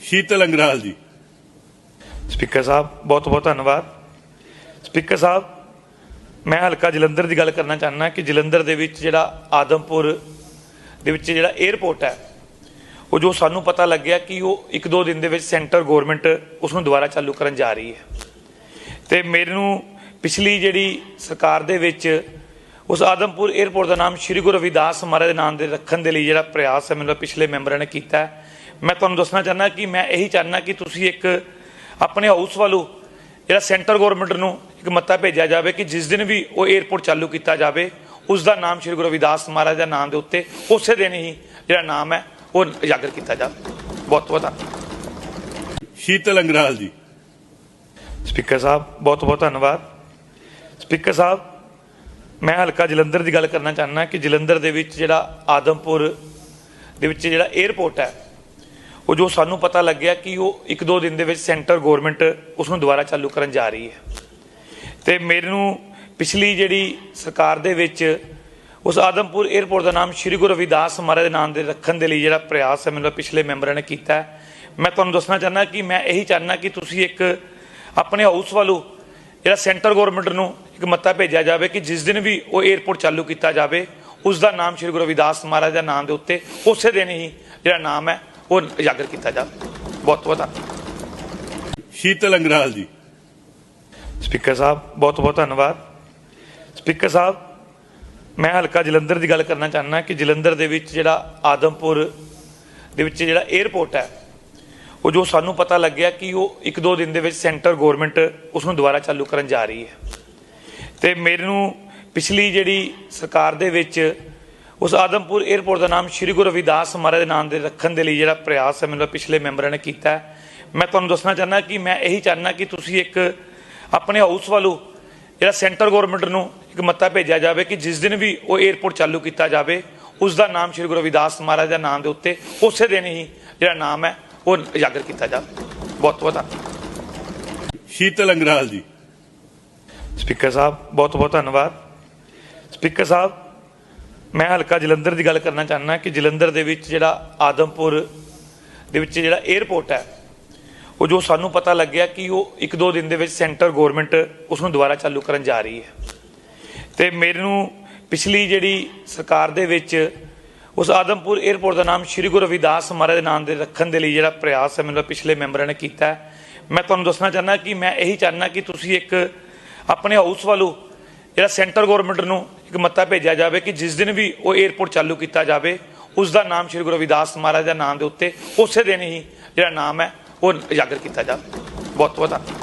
ਸ਼ੀਤਲ ਅੰਗਰਾਲ ਜੀ। ਸਪੀਕਰ ਸਾਹਿਬ, ਬਹੁਤ ਬਹੁਤ ਧੰਨਵਾਦ। ਸਪੀਕਰ ਸਾਹਿਬ, ਮੈਂ ਹਲਕਾ ਜਲੰਧਰ ਦੀ ਗੱਲ ਕਰਨਾ ਚਾਹੁੰਦਾ ਕਿ ਜਲੰਧਰ ਦੇ ਵਿੱਚ ਜਿਹੜਾ ਆਦਮਪੁਰ ਦੇ ਵਿੱਚ ਜਿਹੜਾ 에ਅਰਪੋਰਟ ਹੈ, ਉਹ ਜੋ ਸਾਨੂੰ ਪਤਾ ਲੱਗਿਆ ਕਿ ਉਹ ਇੱਕ ਦੋ ਦਿਨ ਦੇ ਵਿੱਚ ਸੈਂਟਰ ਗਵਰਨਮੈਂਟ ਉਸ ਨੂੰ ਦੁਬਾਰਾ ਚਾਲੂ ਕਰਨ ਜਾ ਰਹੀ ਹੈ। ਤੇ ਮੈਨੂੰ ਪਿਛਲੀ ਜਿਹੜੀ ਸਰਕਾਰ ਦੇ ਵਿੱਚ ਉਸ ਆਦਮਪੁਰ 에ਅਰਪੋਰਟ ਦਾ ਨਾਮ ਸ਼੍ਰੀ ਗੁਰੂ ਰਵਿਦਾਸ ਮਹਾਰਾਜ ਦੇ ਨਾਮ ਦੇ ਰੱਖਣ ਦੇ ਲਈ ਜਿਹੜਾ ਪ੍ਰਯਾਸ ਹੈ ਮੈਨੂੰ ਪਿਛਲੇ ਮੈਂਬਰਾਂ ਨੇ ਕੀਤਾ। ਮੈਂ ਤੁਹਾਨੂੰ ਦੱਸਣਾ ਚਾਹੁੰਦਾ ਕਿ ਮੈਂ ਇਹੀ ਚਾਹੁੰਦਾ ਕਿ ਤੁਸੀਂ ਇੱਕ ਆਪਣੇ ਹਾਊਸ ਵੱਲੋਂ ਜਿਹੜਾ ਸੈਂਟਰ ਗਵਰਨਮੈਂਟ ਨੂੰ ਇੱਕ ਮੱਤਾ ਭੇਜਿਆ ਜਾਵੇ ਕਿ ਜਿਸ ਦਿਨ ਵੀ ਉਹ 에ਅਰਪੋਰਟ ਚਾਲੂ ਕੀਤਾ ਜਾਵੇ ਉਸ ਦਾ ਨਾਮ ਸ਼੍ਰੀ ਗੁਰੂ ਰਵਿਦਾਸ ਮਹਾਰਾਜ ਦਾ ਨਾਮ ਦੇ ਉੱਤੇ ਉਸੇ ਦਿਨ ਹੀ ਜਿਹੜਾ ਨਾਮ ਹੈ ਉਹ ਉਜਾਗਰ ਕੀਤਾ ਜਾਵੇ। ਬਹੁਤ ਬਹੁਤ ਸ਼ੀਤਲ ਅੰਗਰਾਲ ਜੀ। ਸਪੀਕਰ ਸਾਹਿਬ ਬਹੁਤ ਬਹੁਤ ਧੰਨਵਾਦ। ਸਪੀਕਰ ਸਾਹਿਬ ਮੈਂ ਹਲਕਾ ਜਲੰਧਰ ਦੀ ਗੱਲ ਕਰਨਾ ਚਾਹੁੰਦਾ ਕਿ ਜਲੰਧਰ ਦੇ ਵਿੱਚ ਜਿਹੜਾ ਆਦਮਪੁਰ ਦੇ ਵਿੱਚ ਜਿਹੜਾ 에ਅਰਪੋਰਟ ਹੈ, ਉਹ ਜੋ ਸਾਨੂੰ ਪਤਾ ਲੱਗਿਆ ਕਿ ਉਹ ਇੱਕ ਦੋ ਦਿਨ ਦੇ ਵਿੱਚ ਸੈਂਟਰ ਗਵਰਨਮੈਂਟ ਉਸ ਨੂੰ ਦੁਬਾਰਾ ਚਾਲੂ ਕਰਨ ਜਾ ਰਹੀ ਹੈ। ਤੇ ਮੈਨੂੰ ਪਿਛਲੀ ਜਿਹੜੀ ਸਰਕਾਰ ਦੇ ਵਿੱਚ ਉਸ ਆਦਮਪੁਰ 에ਅਰਪੋਰਟ ਦਾ ਨਾਮ ਸ਼੍ਰੀ ਗੁਰੂ ਰਵਿਦਾਸ ਮਹਾਰਾਜ ਦੇ ਨਾਮ ਦੇ ਰੱਖਣ ਦੇ ਲਈ ਜਿਹੜਾ ਪ੍ਰਯਾਸ ਹੈ, ਮੈਨੂੰ ਪਿਛਲੇ ਮੈਂਬਰਾਂ ਨੇ ਕੀਤਾ ਮੈਂ ਤੁਹਾਨੂੰ ਦੱਸਣਾ ਚਾਹੁੰਦਾ ਕਿ ਮੈਂ ਇਹੀ ਚਾਹੁੰਦਾ ਕਿ ਤੁਸੀਂ ਇੱਕ ਆਪਣੇ ਹਾਊਸ ਵੱਲੋਂ ਜਿਹੜਾ ਸੈਂਟਰ ਗਵਰਨਮੈਂਟ ਨੂੰ ਇੱਕ ਮੱਤਾ ਭੇਜਿਆ ਜਾਵੇ ਕਿ ਜਿਸ ਦਿਨ ਵੀ ਉਹ 에ਅਰਪੋਰਟ ਚਾਲੂ ਕੀਤਾ ਜਾਵੇ ਉਸ ਦਾ ਨਾਮ ਸ਼੍ਰੀ ਗੁਰੂ ਰਵਿਦਾਸ ਮਹਾਰਾਜ ਦਾ ਨਾਮ ਦੇ ਉੱਤੇ ਉਸੇ ਦਿਨ ਹੀ ਜਿਹੜਾ ਨਾਮ ਹੈ ਉਹ ਉਜਾਗਰ ਕੀਤਾ ਜਾਵੇ। ਬਹੁਤ ਬਹੁਤ ਧੰਨਵਾਦ। ਸ਼ੀਤਲ ਅੰਗਰਾਲ ਜੀ। ਸਪੀਕਰ ਸਾਹਿਬ ਬਹੁਤ ਬਹੁਤ ਧੰਨਵਾਦ। ਸਪੀਕਰ ਸਾਹਿਬ ਮੈਂ ਹਲਕਾ ਜਲੰਧਰ ਦੀ ਗੱਲ ਕਰਨਾ ਚਾਹੁੰਦਾ ਕਿ ਜਲੰਧਰ ਦੇ ਵਿੱਚ ਜਿਹੜਾ ਆਦਮਪੁਰ ਦੇ ਵਿੱਚ ਜਿਹੜਾ 에ਅਰਪੋਰਟ ਹੈ ਉਹ ਜੋ ਸਾਨੂੰ ਪਤਾ ਲੱਗਿਆ ਕਿ ਉਹ ਇੱਕ ਦੋ ਦਿਨ ਦੇ ਵਿੱਚ ਸੈਂਟਰ ਗਵਰਨਮੈਂਟ ਉਸ ਨੂੰ ਦੁਬਾਰਾ ਚਾਲੂ ਕਰਨ ਜਾ ਰਹੀ ਹੈ। ਤੇ ਮੈਨੂੰ ਪਿਛਲੀ ਜਿਹੜੀ ਸਰਕਾਰ ਦੇ ਵਿੱਚ ਉਸ ਆਦਮਪੁਰ 에ਅਰਪੋਰਟ ਦਾ ਨਾਮ ਸ਼੍ਰੀ ਗੁਰੂ ਰਵਿਦਾਸ ਮਹਾਰਾਜ ਦੇ ਨਾਮ ਦੇ ਰੱਖਣ ਦੇ ਲਈ ਜਿਹੜਾ ਪ੍ਰਯਾਸ ਹੈ, ਮੈਨੂੰ ਪਿਛਲੇ ਮੈਂਬਰਾਂ ਨੇ ਕੀਤਾ ਮੈਂ ਤੁਹਾਨੂੰ ਦੱਸਣਾ ਚਾਹੁੰਦਾ ਕਿ ਮੈਂ ਇਹੀ ਚਾਹੁੰਦਾ ਕਿ ਤੁਸੀਂ ਇੱਕ ਆਪਣੇ ਹਾਊਸ ਵੱਲੋਂ ਜਿਹੜਾ ਸੈਂਟਰ ਗਵਰਨਮੈਂਟ ਨੂੰ ਇੱਕ ਮਤਾ ਭੇਜਿਆ ਜਾਵੇ ਕਿ ਜਿਸ ਦਿਨ ਵੀ ਉਹ 에ਅਰਪੋਰਟ ਚਾਲੂ ਕੀਤਾ ਜਾਵੇ, ਉਸ ਦਾ ਨਾਮ ਸ਼੍ਰੀ ਗੁਰੂ ਰਵਿਦਾਸ ਮਹਾਰਾਜ ਦਾ ਨਾਮ ਦੇ ਉੱਤੇ, ਉਸੇ ਦਿਨ ਹੀ ਜਿਹੜਾ ਨਾਮ ਹੈ ਉਹ ਉਜਾਗਰ ਕੀਤਾ ਜਾਵੇ ਬਹੁਤ ਬਹੁਤ ਧੰਨਵਾਦ ਸ਼ੀਤਲ ਅੰਗਰਾਲ ਜੀ। ਸਪੀਕਰ ਸਾਹਿਬ ਬਹੁਤ ਬਹੁਤ ਧੰਨਵਾਦ। ਸਪੀਕਰ ਸਾਹਿਬ ਮੈਂ ਹਲਕਾ ਜਲੰਧਰ ਦੀ ਗੱਲ ਕਰਨਾ ਚਾਹੁੰਦਾ ਕਿ ਜਲੰਧਰ ਦੇ ਵਿੱਚ ਜਿਹੜਾ ਆਦਮਪੁਰ ਦੇ ਵਿੱਚ ਜਿਹੜਾ 에ਅਰਪੋਰਟ ਹੈ ਉਹ ਜੋ ਸਾਨੂੰ ਪਤਾ ਲੱਗਿਆ ਕਿ ਉਹ ਇੱਕ ਦੋ ਦਿਨ ਦੇ ਵਿੱਚ ਸੈਂਟਰ ਗਵਰਨਮੈਂਟ ਉਸ ਨੂੰ ਦੁਬਾਰਾ ਚਾਲੂ ਕਰਨ ਜਾ ਰਹੀ ਹੈ। ਤੇ ਮੈਨੂੰ ਪਿਛਲੀ ਜਿਹੜੀ ਸਰਕਾਰ ਦੇ ਵਿੱਚ ਉਸ ਆਦਮਪੁਰ 에ਅਰਪੋਰਟ ਦਾ ਨਾਮ ਸ਼੍ਰੀ ਗੁਰੂ ਰਵਿਦਾਸ ਮਹਾਰਾਜ ਦੇ ਨਾਮ ਦੇ ਰੱਖਣ ਦੇ ਲਈ ਜਿਹੜਾ ਪ੍ਰਯਾਸ ਹੈ, ਮੈਨੂੰ ਪਿਛਲੇ ਮੈਂਬਰਾਂ ਨੇ ਕੀਤਾ ਮੈਂ ਤੁਹਾਨੂੰ ਦੱਸਣਾ ਚਾਹੁੰਦਾ ਕਿ ਮੈਂ ਇਹੀ ਚਾਹੁੰਦਾ ਕਿ ਤੁਸੀਂ ਇੱਕ ਆਪਣੇ ਹਾਊਸ ਵੱਲੋਂ ਜਿਹੜਾ ਸੈਂਟਰ ਗਵਰਨਮੈਂਟ ਨੂੰ ਇੱਕ ਮਤਾ ਭੇਜਿਆ ਜਾਵੇ ਕਿ ਜਿਸ ਦਿਨ ਵੀ ਉਹ 에ਅਰਪੋਰਟ ਚਾਲੂ ਕੀਤਾ ਜਾਵੇ, ਉਸ ਦਾ ਨਾਮ ਸ਼੍ਰੀ ਗੁਰੂ ਰਵਿਦਾਸ ਮਹਾਰਾਜ ਦਾ ਨਾਮ ਦੇ ਉੱਤੇ ਉਸੇ ਦਿਨ ਹੀ ਜਿਹੜਾ ਨਾਮ ਹੈ, ਉਹ ਉਜਾਗਰ ਕੀਤਾ ਜਾਵੇ। ਬਹੁਤ ਬਹੁਤ ਧੰਨਵਾਦ।